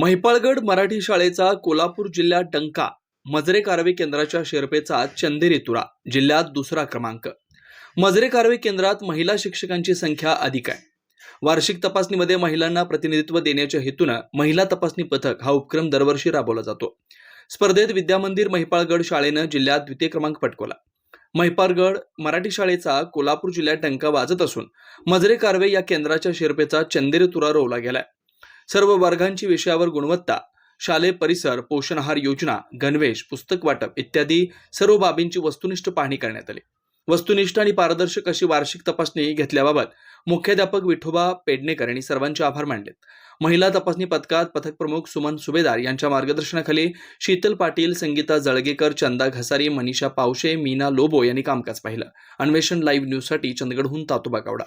महिपाळगड मराठी शाळेचा कोल्हापूर जिल्ह्यात डंका मजरे कारवे केंद्राच्या शेर्पेचा चंदेरी तुरा जिल्ह्यात दुसरा क्रमांक. मजरे कारवे केंद्रात महिला शिक्षकांची संख्या अधिक आहे. वार्षिक तपासणीमध्ये महिलांना प्रतिनिधित्व देण्याच्या हेतूनं महिला तपासणी पथक हा उपक्रम दरवर्षी राबवला जातो. स्पर्धेत विद्यामंदिर महिपाळगड शाळेनं जिल्ह्यात द्वितीय क्रमांक पटकवला. महिपाळगड मराठी शाळेचा कोल्हापूर जिल्ह्यात डंका वाजत असून मजरे कारवे या केंद्राच्या शेर्पेचा चंदेरी तुरा रोवला गेलाय. सर्व वर्गांची विषयावर गुणवत्ता शालेय परिसर पोषण आहार योजना गणवेश पुस्तक वाटप इत्यादी सर्व बाबींची वस्तुनिष्ठ पाहणी करण्यात आली. वस्तुनिष्ठ आणि पारदर्शक अशी वार्षिक तपासणी घेतल्याबाबत मुख्याध्यापक विठोबा पेडणेकर यांनी सर्वांचे आभार मानलेत. महिला तपासणी पथकात पथक प्रमुख सुमन सुभेदार यांच्या मार्गदर्शनाखाली शीतल पाटील संगीता जळगेकर चंदा घसारी मनीषा पावशे मीना लोबो यांनी कामकाज पाहिलं. अन्वेषण लाईव्ह न्यूजसाठी चंदगडहून तातोबा गावडा.